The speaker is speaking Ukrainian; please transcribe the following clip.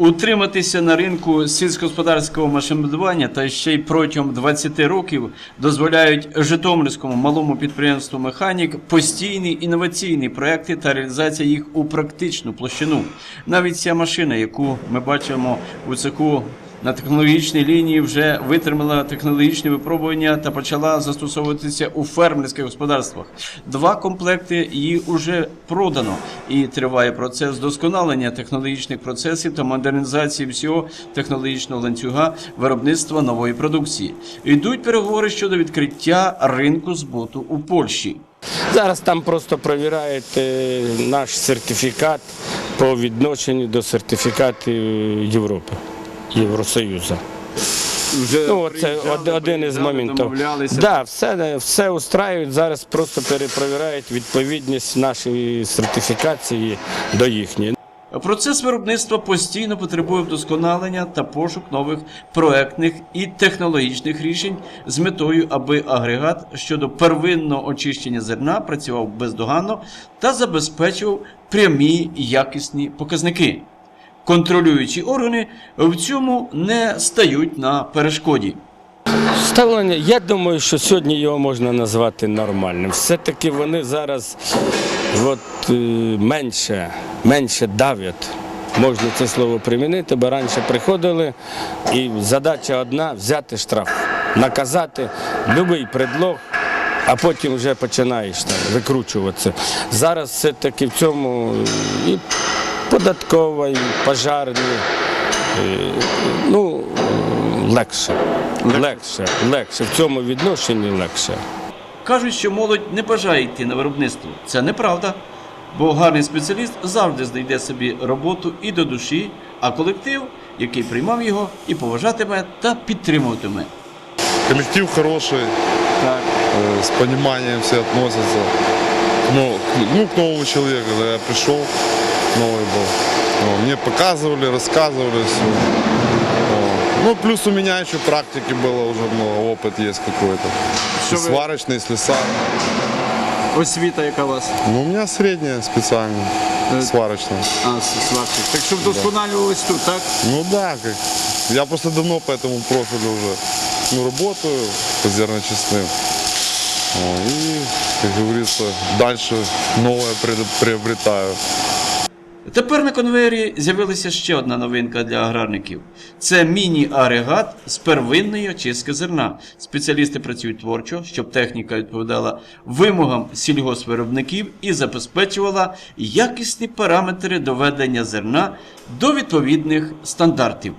Утриматися на ринку сільськогосподарського машинобудування та ще й протягом 20 років дозволяють Житомирському малому підприємству Механік постійні інноваційні проекти та реалізація їх у практичну площину. Навіть ця машина, яку ми бачимо у цеху на технологічній лінії, вже витримала технологічні випробування та почала застосовуватися у фермерських господарствах. Два комплекти її вже продано і триває процес вдосконалення технологічних процесів та модернізації всього технологічного ланцюга виробництва нової продукції. Йдуть переговори щодо відкриття ринку збуту у Польщі. Зараз там просто перевіряють е, наш сертифікат по відношенню до сертифікатів Європи, Євросоюзу. Вже Ну, це один із моментів. Да, все, все устраюють, зараз просто перепровіряють відповідність нашої сертифікації до їхньої. Процес виробництва постійно потребує вдосконалення та пошук нових проектних і технологічних рішень з метою, аби агрегат щодо первинного очищення зерна працював бездоганно та забезпечував прямі якісні показники. Контролюючі органи в цьому не стають на перешкоді. Ставлення, я думаю, що сьогодні його можна назвати нормальним. Все-таки вони зараз от, е, менше, менше давлять. Можна це слово примінити, бо раніше приходили, і задача одна взяти штраф, наказати будь-який предлог, а потім вже починаєш там, викручуватися. Зараз все-таки в цьому і податкова, і пожарні. е, Ну, легше. Легше, легше. В цьому відношенні легше. Кажуть, що молодь не бажає йти на виробництво. Це неправда. Бо гарний спеціаліст завжди знайде собі роботу і до душі, а колектив, який приймав його, і поважатиме та підтримуватиме. Коллектив хороший, Так. э, с пониманием все относятся. Ну, ну, к новому человеку, когда я пришел, новый был. Ну, мне показывали, рассказывали все. Ну, плюс у меня еще практики было уже много, опыт есть какой-то. Что И вы- Сварочный, слесарь. Освіта, яка у вас? Ну, у меня средняя специальная, Э, сварочная. А, сварщик. Так що вдосконалювались тут, так? Ну да, как. Я просто давно по этому профилю уже ну, работаю по зерночистным. О, И, как говорится, дальше новое пред- приобретаю. Тепер на конвеєрі з'явилася ще одна новинка для аграрників: це міні-арегат з первинної очистки зерна. Спеціалісти працюють творчо, щоб техніка відповідала вимогам сільгоспвиробників і забезпечувала якісні параметри доведення зерна до відповідних стандартів.